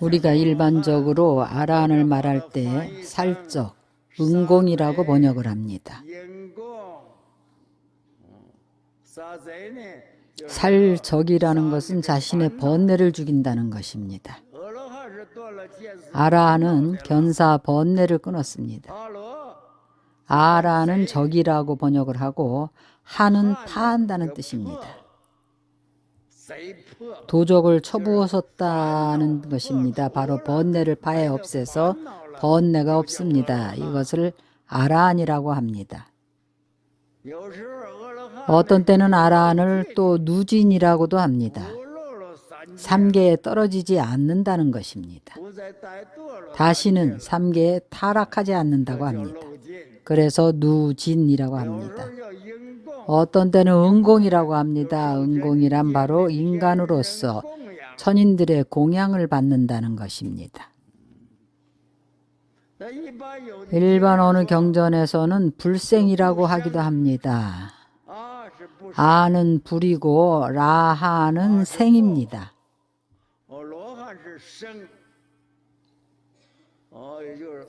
우리가 일반적으로 아란을 말할 때 살적, 은공이라고 번역을 합니다. 살적이라는 것은 자신의 번뇌를 죽인다는 것입니다. 아라는 견사 번뇌를 끊었습니다. 아라는 적이라고 번역을 하고 하는 파한다는 뜻입니다. 도적을 쳐부었었다는 것입니다. 바로 번뇌를 파해 없애서 번뇌가 없습니다. 이것을 아라한이라고 합니다. 어떤 때는 아라한을 또 누진이라고도 합니다. 삼계에 떨어지지 않는다는 것입니다. 다시는 삼계에 타락하지 않는다고 합니다. 그래서 누진이라고 합니다. 어떤 때는 은공이라고 합니다. 은공이란 바로 인간으로서 천인들의 공양을 받는다는 것입니다. 일반 어느 경전에서는 불생이라고 하기도 합니다. 아는 불이고 라하는 생입니다.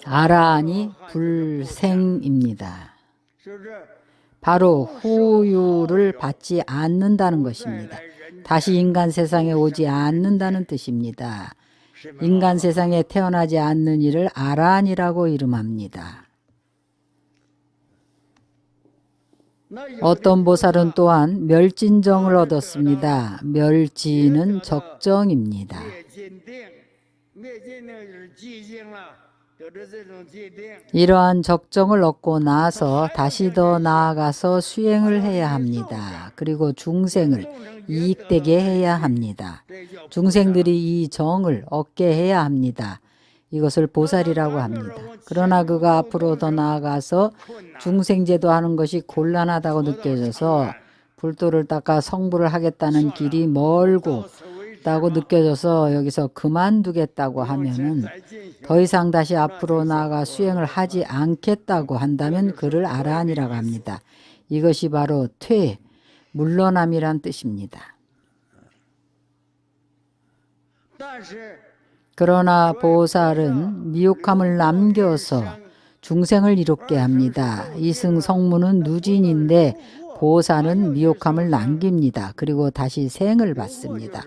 아라니 불생입니다. 바로 후유를 받지 않는다는 것입니다. 다시 인간 세상에 오지 않는다는 뜻입니다. 인간 세상에 태어나지 않는 이를 아란이라고 이름합니다. 어떤 보살은 또한 멸진정을 얻었습니다. 멸진은 적정입니다. 이러한 적정을 얻고 나서 다시 더 나아가서 수행을 해야 합니다. 그리고 중생을 이익되게 해야 합니다. 중생들이 이 정을 얻게 해야 합니다. 이것을 보살이라고 합니다. 그러나 그가 앞으로 더 나아가서 중생제도 하는 것이 곤란하다고 느껴져서 불도를 닦아 성불을 하겠다는 길이 멀고 다고 느껴져서 여기서 그만두겠다고 하면은 더 이상 다시 앞으로 나아가 수행을 하지 않겠다고 한다면 그를 아란이라고 합니다. 이것이 바로 퇴, 물러남이란 뜻입니다. 그러나 보살은 미혹함을 남겨서 중생을 이롭게 합니다. 이승 성문은 누진인데 보살은 미혹함을 남깁니다. 그리고 다시 생을 받습니다.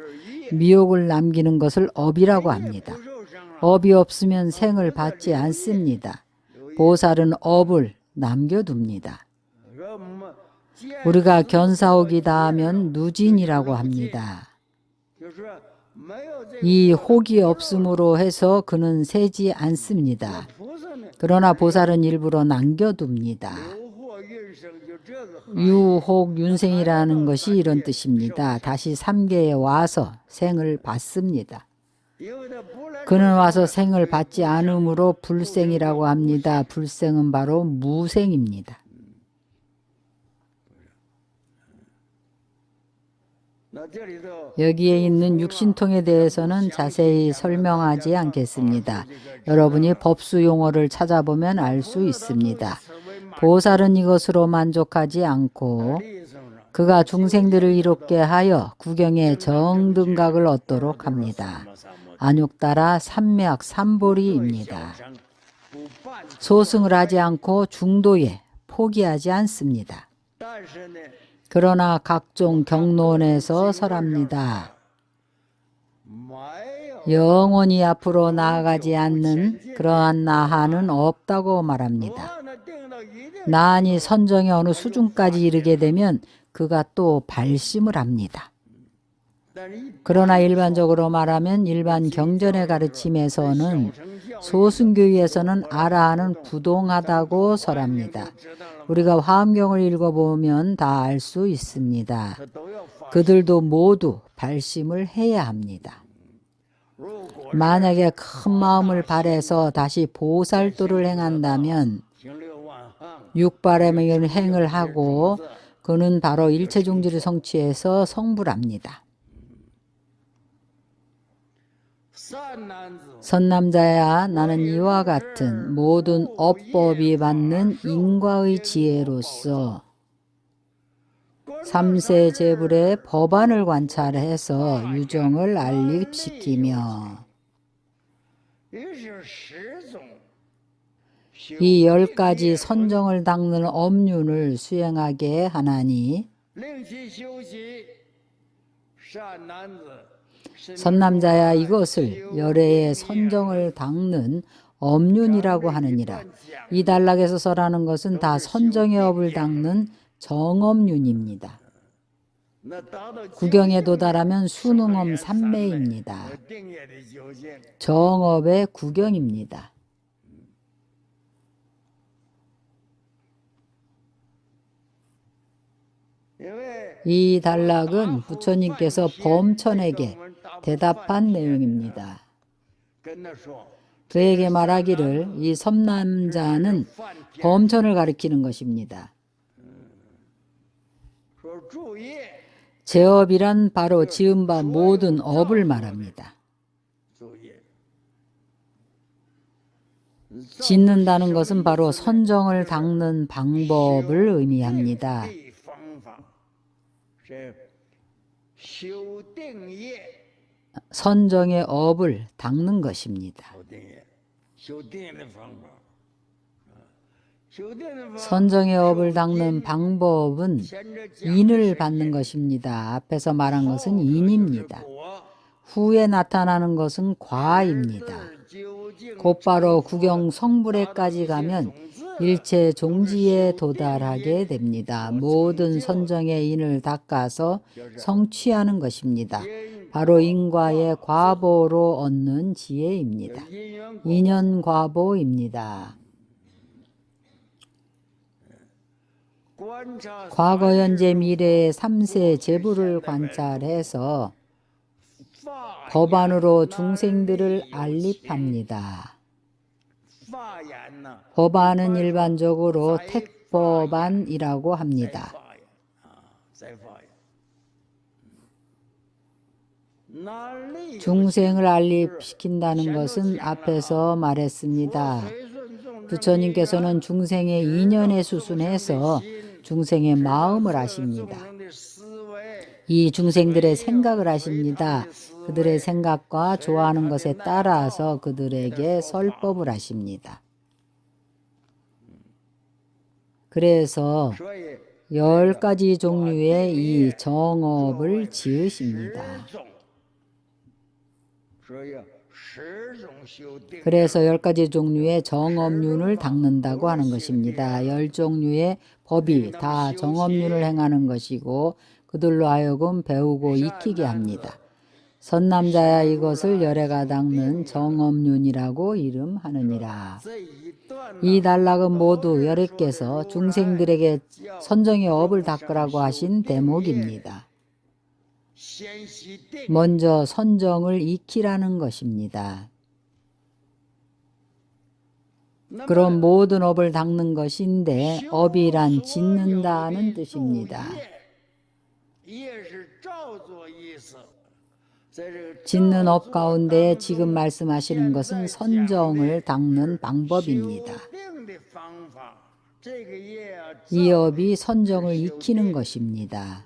미혹을 남기는 것을 업이라고 합니다. 업이 없으면 생을 받지 않습니다. 보살은 업을 남겨둡니다. 우리가 견사옥이 닿으면 누진이라고 합니다. 이 혹이 없음으로 해서 그는 세지 않습니다. 그러나 보살은 일부러 남겨둡니다. 유혹 윤생이라는 것이 이런 뜻입니다. 다시 삼계에 와서 생을 받습니다. 그는 와서 생을 받지 않으므로 불생이라고 합니다. 불생은 바로 무생입니다. 여기에 있는 육신통에 대해서는 자세히 설명하지 않겠습니다. 여러분이 법수 용어를 찾아보면 알 수 있습니다. 보살은 이것으로 만족하지 않고 그가 중생들을 이롭게 하여 구경의 정등각을 얻도록 합니다. 안욕따라 삼맥 삼보리입니다. 소승을 하지 않고 중도에 포기하지 않습니다. 그러나 각종 경론에서 설합니다. 영원히 앞으로 나아가지 않는 그러한 나하는 없다고 말합니다. 나한이 선정의 어느 수준까지 이르게 되면 그가 또 발심을 합니다. 그러나 일반적으로 말하면 일반 경전의 가르침에서는 소승교에서는 아라하는 부동하다고 설합니다. 우리가 화엄경을 읽어보면 다 알 수 있습니다. 그들도 모두 발심을 해야 합니다. 만약에 큰 마음을 발해서 다시 보살도를 행한다면 육바람에 의한 행을 하고 그는 바로 일체 종지를 성취해서 성불합니다. 선남자야 나는 이와 같은 모든 업법이 받는 인과의 지혜로서 삼세 제불의 법안을 관찰해서 유정을 알립시키며 이 열 가지 선정을 닦는 엄륜을 수행하게 하나니 선남자야 이것을 열애의 선정을 닦는 엄륜이라고 하느니라. 이 단락에서 서라는 것은 다 선정의 업을 닦는 정엄륜입니다. 구경에 도달하면 수능엄 삼매입니다. 정업의 구경입니다. 이 단락은 부처님께서 범천에게 대답한 내용입니다. 그에게 말하기를 이 섬남자는 범천을 가리키는 것입니다. 제업이란 바로 지은 바 모든 업을 말합니다. 짓는다는 것은 바로 선정을 닦는 방법을 의미합니다. 선정의 업을 닦는 것입니다. 선정의 업을 닦는 방법은 인을 받는 것입니다. 앞에서 말한 것은 인입니다. 후에 나타나는 것은 과입니다. 곧바로 구경 성불에까지 가면 일체 종지에 도달하게 됩니다. 모든 선정의 인을 닦아서 성취하는 것입니다. 바로 인과의 과보로 얻는 지혜입니다. 인연 과보입니다. 과거, 현재, 미래의 삼세 제부를 관찰해서 법안으로 중생들을 알립합니다. 법안은 일반적으로 택법안이라고 합니다. 중생을 알립시킨다는 것은 앞에서 말했습니다. 부처님께서는 중생의 인연에 수순해서 중생의 마음을 아십니다. 이 중생들의 생각을 아십니다. 그들의 생각과 좋아하는 것에 따라서 그들에게 설법을 하십니다. 그래서 열 가지 종류의 이 정업을 지으십니다. 그래서 열 가지 종류의 정업륜을 닦는다고 하는 것입니다. 열 종류의 법이 다 정업륜을 행하는 것이고 그들로 하여금 배우고 익히게 합니다. 선남자야 이것을 열애가 닦는 정업륜이라고 이름하느니라. 이 단락은 모두 열애께서 중생들에게 선정의 업을 닦으라고 하신 대목입니다. 먼저 선정을 익히라는 것입니다. 그럼 모든 업을 닦는 것인데 업이란 짓는다는 뜻입니다. 짓는 업 가운데 지금 말씀하시는 것은 선정을 닦는 방법입니다. 이 업이 선정을 익히는 것입니다.